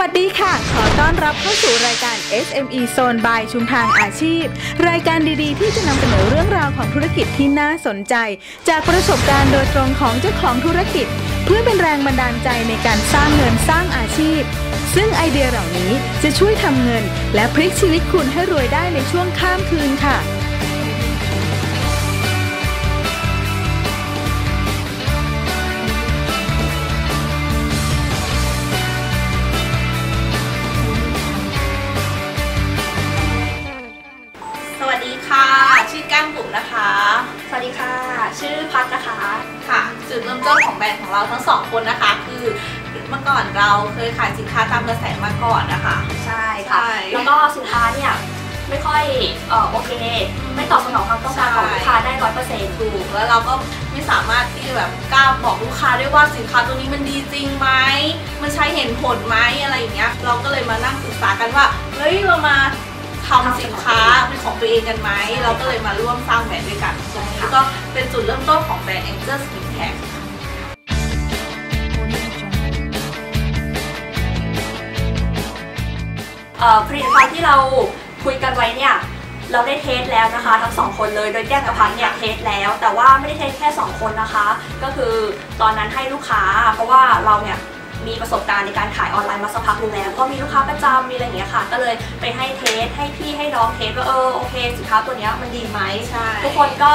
วัสดีค่ะ ขอต้อนรับเข้าสู่รายการ SME Zone by ชุมทางอาชีพ รายการดีๆ ที่จะนำเสนอเรื่องราวของธุรกิจที่น่าสนใจ จากประสบการณ์โดยตรงของเจ้าของธุรกิจ เพื่อเป็นแรงบันดาลใจในการสร้างเงินสร้างอาชีพ ซึ่งไอเดียเหล่านี้จะช่วยทำเงิน และพลิกชีวิตคุณให้รวยได้ในช่วงข้ามคืนค่ะ นะคะ สวัสดีค่ะ ชื่อพัดนะคะ ค่ะ จุดเริ่มต้นของแบรนด์ของเราทั้งสองคนนะคะ คือเมื่อก่อนเราเคยขายสินค้าตามกระแสมาก่อนนะคะ ใช่ค่ะใช่แล้วก็สินค้าเนี่ยไม่ค่อยเอ่อโอเค ไม่ตอบสนองความต้องการของลูกค้าได้ร้อยเปอร์เซ็นต์ถูก แล้วเราก็ไม่สามารถที่จะแบบกล้าบอกลูกค้าได้ว่าสินค้าตัวนี้มันดีจริงไหมมันใช้เห็นผลไหมอะไรอย่างเงี้ย เราก็เลยมานั่งศึกษากันว่า เฮ้ย เรามา ทำสินค้าเป็นของตัวเองกันไหม เราก็เลยมาร่วมสร้างแบรนด์ด้วยกันตรงนี้ก็เป็นจุดเริ่มต้นของแบรนด์ Angel Skincare เอ่อผลิตภัณฑ์ที่เราคุยกันไว้เนี่ยเราได้เทสแล้วนะคะทั้งสองคนเลยโดยแก้มกับพัดเนี่ยเทสแล้ว แต่ว่าไม่ได้เทสแค่สองคนนะคะ ก็คือตอนนั้นให้ลูกค้า เพราะว่าเราเนี่ย มีประสบการณ์ในการขายออนไลน์มาสักพักหนึงแล้วก็มีลูกค้าประจำมีอะไรอย่างเงี้ยค่ะ ก็เลยไปให้เทสให้พี่ให้น้องเทสว่าเออโอเคสินค้าตัวเนี้ยมันดีไหมใช่ทุกคนก็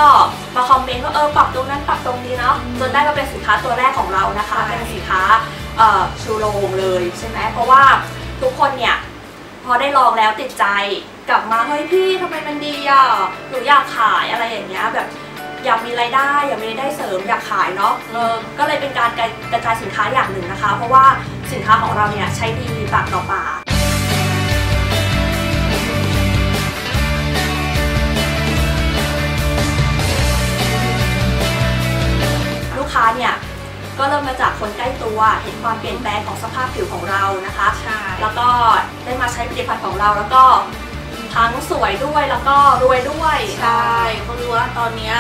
มาคอมเมนต์ว่าเออปรับตรงนั้นปรับตรงนี้เนาะจนได้มาเป็นสินค้าตัวแรกของเรานะคะใช่เป็นสินค้าเอ่อชูโรงเลยใช่ไหมเพราะว่าทุกคนเนี่ยพอได้ลองแล้วติดใจกลับมาเฮ้ยพี่ทำไมมันดีอะหนูอยากขายอะไรอย่างเงี้ยแบบ อยากมีรายได้อยากมีรายได้เสริมอยากขายเนาะเออก็เลยเป็นการกระจายสินค้าอย่างหนึ่งนะคะ เพราะว่าสินค้าของเราเนี่ยใช้ดีปากต่อปากลูกค้าเนี่ยก็เริ่มมาจากคนใกล้ตัวเห็นความเปลี่ยนแปลงของสภาพผิวของเรานะคะใช่แล้วก็ได้มาใช้ผลิตภัณฑ์ของเราแล้วก็ทั้งสวยด้วยแล้วก็รวยด้วย ใช่เพราะรู้ว่าตอนเนี้ย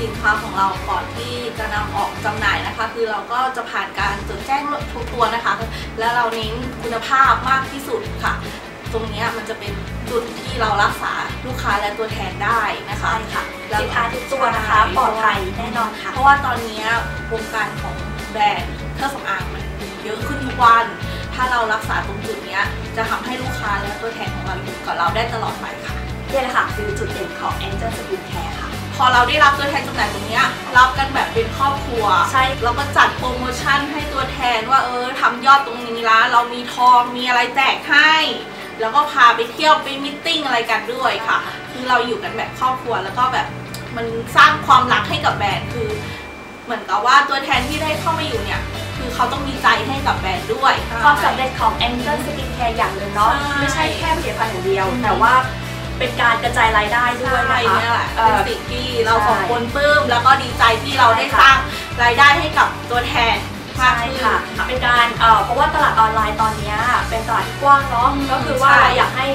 สินค้าของเราก่อนที่จะนำออกจำหน่ายนะคะ คือเราก็จะผ่านการจดแจ้งทุกตัวนะคะ แล้วเราเน้นคุณภาพมากที่สุดค่ะ ตรงเนี้ยมันจะเป็นจุดที่เรารักษาลูกค้าและตัวแทนได้นะคะใช่ค่ะแล้วสินค้าทุกตัวนะคะปลอดภัยแน่นอนค่ะเพราะว่าตอนเนี้ยวงการของแบรนด์เครื่องสำอางมันเยอะขึ้นทุกวัน ถ้าเรารักษาตรงจุดเนี้ยจะทำให้ลูกค้าและตัวแทนของเราอยู่กับเราได้ตลอดไปค่ะนี่แหละค่ะคือจุดเด่นของ Angel Skin Care ค่ะ พอเราได้รับตัวแทนจำหน่ายตรงเนี้ยรับกันแบบเป็นครอบครัวใช่เราก็จัดโปรโมชั่นให้ตัวแทนว่าเออทำยอดตรงนี้ละเรามีทองมีอะไรแจกให้ แล้วก็พาไปเที่ยวไปมิทติ้งอะไรกันด้วยค่ะ คือเราอยู่กันแบบครอบครัวแล้วก็แบบมันสร้างความรักให้กับแบรนด์คือ เหมือนกับว่าตัวแทนที่ได้เข้ามาอยู่เนี่ยคือเขาต้องมีใจให้กับแบรนด์ด้วยความสำเร็จของ Angel Skin Care อย่างหนึ่งเนาะใช่ไม่ใช่แค่ผลิตภัณฑ์อย่างเดียว แต่ว่า เป็นการกระจายรายได้ด้วยใช่นะคะเนี่ยแหละเอ่เป็นอสิ่งที่เราใช่สองคนปลื้มแล้วก็ดีใจที่เราได้ใช่ค่ะสร้างรายได้ให้กับตัวแทนมากใช่ขึ้น ค่ะ เป็นการเอ่อเพราะว่าตลาดออนไลน์ตอนเนี้ยเป็นตลาดที่กว้างเนาะ อืมก็คือว่าใช่เราอยากให้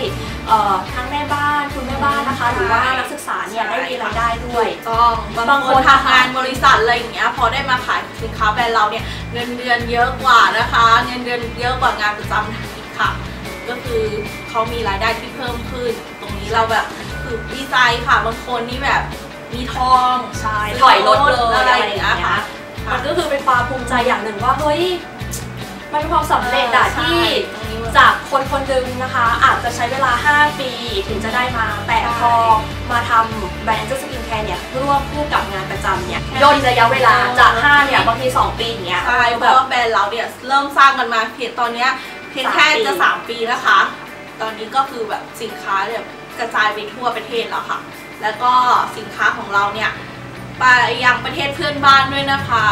เอ่อทั้งแม่บ้านคุณแม่บ้านนะคะ หรือว่าใช่นักศึกษาเนี่ยใช่ ได้มีรายได้ด้วย ต้องบางบางคคนนทำงานบริษัทอะไรอย่างเงี้ยพอได้มาขายสินค้าแบรนด์เราเนี่ยเงินเดือนเยอะกว่านะคะ เงินเดือนเยอะกว่างานประจำอีกค่ะ ก็คือเขามีรายได้ที่เพิ่มขึ้นตรง นี้เราแบบคือดีใจค่ะบางคนนี่แบบมีทองใช่ถอยรถเลยอะอะไรไรออย่างย่างเงี้เงี้ยยค่ะมันก็คือเป็นความภูมิใจอย่างหนึ่งว่าเฮ้ยมันเป็นความสำเร็จอะใช่ที่ตรงนี้มันจากคนคนหนึ่งนะคะ อาจจะใช้เวลา 5 ปีถึงจะได้มาแต่ใช่พอมาทำแบรนด์เจสกินแคร์เนี่ยร่วมคู่กับงานประจำเนี่ยแค่ย่นระยะเวลาจากใช่5เนี่ย บางที 2 ปีอย่างเงี้ยใช่เพแบราะบว่าแบรนด์เราเนี่ยเริ่มสร้างกันมาเพียงตอนเนี้ยเพียงแค่สามปีจะสามปีนะคะ ตอนนี้ก็คือแบบสินค้าเนี่ย กระจายไปทั่วประเทศแล้วค่ะ แล้วก็สินค้าของเราเนี่ยไปยังประเทศเพื่อนบ้านด้วยนะคะ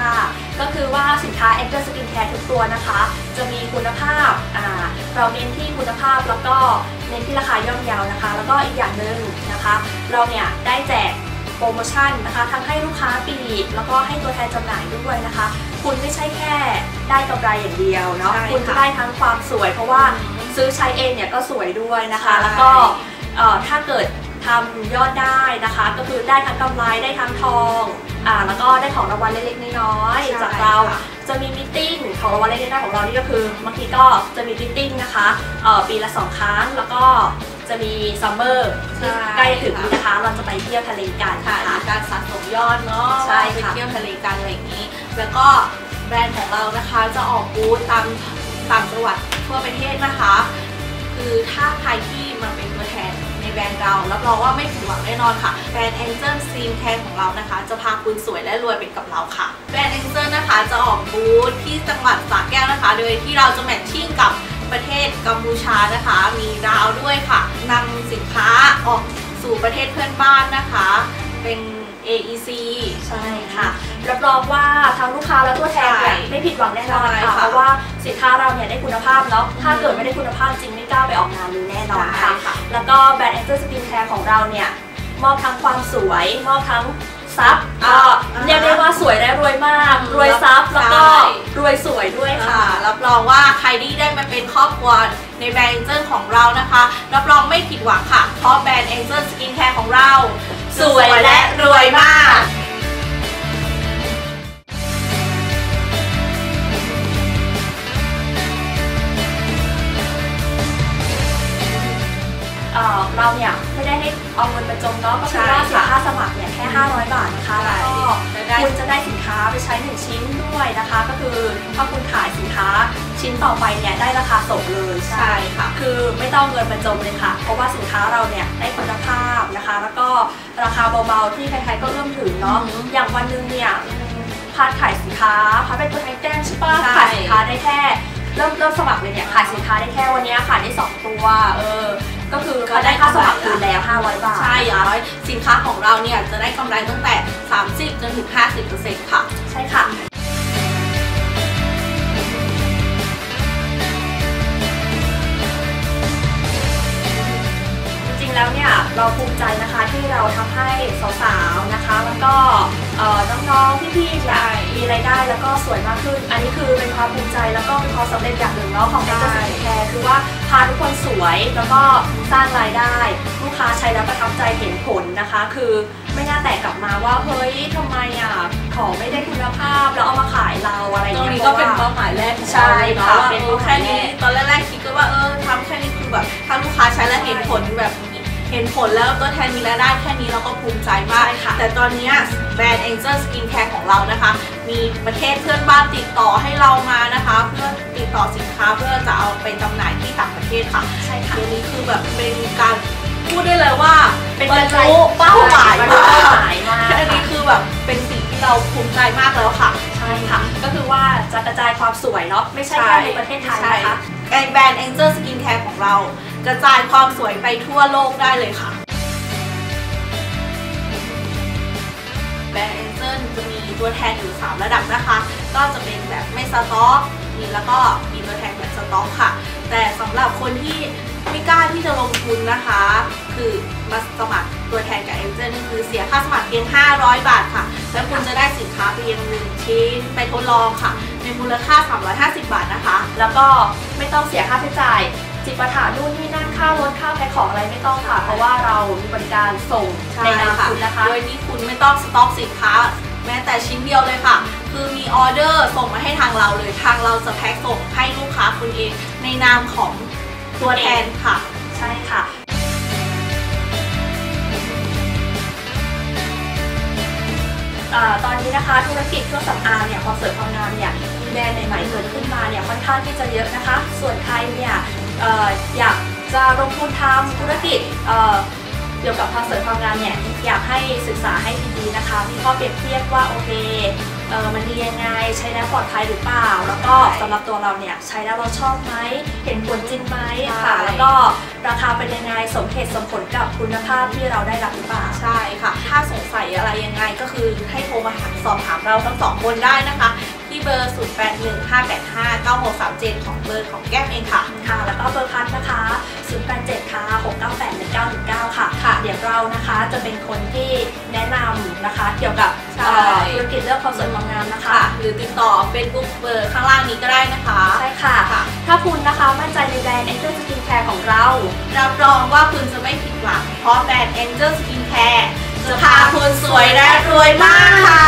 ค่ะ ก็คือว่าสินค้า a n g e l Skin Care ทุกตัวนะคะ จะมีคุณภาพอ่าเราเน้นที่คุณภาพแล้วก็เน้นที่ราคาย่อมเยานะคะ แล้วก็อีกอย่างหนึ่งนะคะ เราเนี่ยได้แจก โปรโมชั่นนะคะทั้งให้ลูกค้าปลีกแล้วก็ให้ตัวแทนจำหน่ายด้วยนะคะ คุณไม่ใช่แค่ได้กำไรอย่างเดียวเนาะใช่ค่ะคุณจะได้ทั้งความสวย เพราะว่าซื้อใช้เองเนี่ยก็สวยด้วยนะคะใช่แล้วก็เอ่อถ้าเกิดทำยอดได้นะคะ ก็คือได้ทั้งกำไรได้ทั้งทองอ่าแล้วก็ได้ของรางวัลเล็กๆน้อยใช่ๆจากเราค่ะจะมีมิทติ้งของรางวัลเล็กๆน้อยๆของเรานี่ก็คือบางทีก็จะมีมิทติ้งนะคะเอ่อปีละสองครั้งแล้วก็ จะมีซัมเมอร์ที่ใกล้ถึงนี้นะคะ เราจะไปเที่ยวทะเลกันค่ะนะมีคะการสะสมยอดเนาะใช่ค่ะไปเที่ยวทะเลกันอะไรอย่างนี้ แล้วก็แบรนด์ของเรานะคะจะออกบูธตามต่างจังหวัดทั่วประเทศนะคะ คือถ้าใครที่มาเป็นตัวแทนในแบรนด์เรารับรองว่าไม่ผิดหวังแน่นอนค่ะ แบรนด์ Angel Skin Care ของเรานะคะ จะพาคุณสวยและรวยไปกับเราค่ะ แบรนด์ Angel นะคะจะออกบูธที่จังหวัดสระแก้วนะคะ โดยที่เราจะแมทชิ่งกับ ประเทศกัมพูชานะคะ มีดาวด้วยค่ะนำสินค้าออกสู่ประเทศเพื่อนบ้านนะคะ เป็น AEC ใช่ค่ะ รับรองว่าทั้งลูกค้าและตัวแทนเนี่ยใช่ไม่ผิดหวังแน่นอนใช่ค่ะค่ะ เพราะว่าสินค้าเราเนี่ยได้คุณภาพเนาะ ถ้าเกิดไม่ได้คุณภาพจริงไม่กล้าไปออกงานนี้แน่นอนค่ะค่ะ แล้วก็แบรนด์ Angel Skin Care ของเราเนี่ย มอบทั้งความสวย มอบทั้ง ทรัพย์อ่าก็อ่าเรียกได้ว่าสวยและรวยมากอืมรวยทรัพย์แล้วก็ใช่รวยสวยด้วยค่ะค่ะ รับรองว่าใครที่ได้มาเป็นครอบครัวในแบรนด์ Angel ของเรานะคะ รับรองไม่ผิดหวังค่ะ เพราะแบรนด์ Angel Skin Care ของเรา สวยและรวยมาก เอ่อเราเนี่ยไม่ได้ให้เอาเงินมาจมเนาะก็คือว่าใช่เสียค่ะค่าสมัครเนี่ยแค่ 500 บาทนะคะใช่แล้วก็ได้คุณจะได้สินค้าไปใช้1ชิ้นด้วยนะคะ ก็คือถ้าคุณขายสินค้าชิ้นต่อไปเนี่ยได้ราคาส่งเลยใช่ค่ะ คือไม่ต้องเงินมาจมเลยค่ะ เพราะว่าสินค้าเราเนี่ยได้คุณภาพนะคะ แล้วก็ราคาเบาๆที่ใครๆก็เริ่มถึงเนาะอือหืออย่างวันหนึงเนี่ยอืมพัดขายสินค้าพัดเป็นตัวแทนแกล้งใช่ปะใช่ขายสินค้าได้แค่เริ่มเริ่มสมัครเลยเนี่ยขายสินค้าได้แค่วันเนี้ยขายได้สองตัว เออ ก็คือเขาได้ค่าสมัครคืนแล้ว500 บาท ใช่อย่างน้อยสินค้าของเราเนี่ยจะได้กำไรตั้งแต่ 30จนถึง 50%ค่ะ ใช่ค่ะ เนี่ยเราภูมิใจนะคะที่เราทำให้สาวๆนะคะ แล้วก็เอ่อน้องๆพี่ๆเนี่ยใช่มีรายได้แล้วก็สวยมากขึ้น อันนี้คือเป็นความภูมิใจแล้วก็เป็นความสำเร็จอย่างหนึ่งเนาะของแอปเปิลสกินแคร์คือว่าพาทุกคนสวยแล้วก็สร้างรายได้ ลูกค้าใช้แล้วประทับใจเห็นผลนะคะ คือไม่น่าแตกกลับมาว่าเฮ้ยทำไมอะของไม่ได้คุณภาพแล้วเอามาขายเราอะไรตรงเงี้ยนี้เพก็ราะเป็นว่าเป้าหมายแรกของใช่เราเลยเนาะค่ะว่าเป็นเอเป้าอหมายแค่แรนี้กตอนแรกๆคิดก็ว่าเออทำแค่นี้คือแบบถ้าลูกค้าใช้แล้วเห็นผลแบบนี้ เห็นผลแล้วตัวแทนมีรายได้แค่นี้เราก็ภูมิใจมากใช่ค่ะ แต่ตอนเนี้ยแบรนด์ Angel Skin Care ของเรานะคะ มีประเทศเพื่อนบ้านติดต่อให้เรามานะคะ เพื่อติดต่อสินค้าเพื่อจะเอาไปจำหน่ายที่ต่างประเทศค่ะใช่ค่ะเดี๋ยวนี้คือแบบเป็นการพูดได้เลยว่าเป็นบรการรลุเป้าหมายบรรลุมากเป้าหมายมากแค่นี้คือแบบเป็นสิ่งที่เราภูมิใจมากแล้วค่ะ ใช่ค่ะ ก็คือว่าจะกระจายความสวยเนาะไม่ใช่แค่ในประเทศไทยนะคะใช่แบรนด์ Angel Skin Care ของเรา กระจายความสวยไปทั่วโลกได้เลยค่ะแบรนด์ Angel จะมีตัวแทนอยู่ 3 ระดับนะคะ ก็จะเป็นแบบไม่สต็อกมีแล้วก็มีตัวแทนแบบสต็อกค่ะ แต่สำหรับคนที่ไม่กล้าที่จะลงทุนนะคะ คือมาสมัครตัวแทนกับ Angel นี่คือเสียค่าสมัครเพียง 500 บาทค่ะ แล้วคุณจะได้สินค้าเพียงหนึ่งชิ้น ไปทดลองค่ะ ในมูลค่า 350 บาทนะคะ แล้วก็ไม่ต้องเสียค่าใช้จ่าย จิปาถานู่นนี่นั่นค่ารถค่าแพ็คของอะไรไม่ต้องค่ะ เพราะว่าเรามีบริการส่งในนามคุณนะคะ โดยที่คุณไม่ต้องสต็อกสินค้า แม้แต่ชิ้นเดียวเลยค่ะ คือมีออเดอร์ส่งมาให้ทางเราเลย ทางเราจะแพ็คส่งให้ลูกค้าคุณเอง ในนามของตัวแทนค่ะ ใช่ค่ะเอ่อตอนนี้นะคะธุรกิจเครื่องสำอางเนี่ยความสวยความงามเนี่ยมีแบรนด์ใหม่ๆเกิดขึ้นมาเนี่ยค่อนข้างที่จะเยอะนะคะ ส่วนใครเนี่ยเอ่ออยากจะลงทุนทำธุรกิจเอ่อเกี่ยวกับความสวยความงามเนี่ยอยากให้ศึกษาให้ดีๆนะคะมีข้อเปรียบเทียบว่าโอเคเออมันดียังไงใช้แล้วปลอดภัยหรือเปล่า แล้วก็ใช่สำหรับตัวเราเนี่ยใช้แล้วเราชอบไหมเห็นผลจริงไหมใช่ค่ะแล้วก็ราคาเป็นยังไงสมเหตุสมผลกับคุณภาพที่เราได้รับหรือเปล่าใช่ค่ะ ถ้าสงสัยอะไรยังไงก็คือให้โทรมาถามสอบถามเราทั้งสองคนได้นะคะที่ เบอร์ 0815859637 ของเบอร์ของแก้มเองค่ะ ค่ะ แล้วก็เบอร์พัดนะคะ 087 ค่ะ 698 1919 ค่ะ ค่ะ เดี๋ยวเรานะคะจะเป็นคนที่แนะนำนะคะ เกี่ยวกับใช่เอ่อธุรกิจเรื่องความสวยความงามนะคะค่ะหรือติดต่อ Facebook เบอร์ข้างล่างนี้ก็ได้นะคะ ใช่ค่ะค่ะ ถ้าคุณนะคะมั่นใจในแบรนด์ Angel Skin Care ของเรา รับรองว่าคุณจะไม่ผิดหวัง เพราะแบรนด์ Angel Skin Care จะพาคุณสวยและรวยมากค่ะ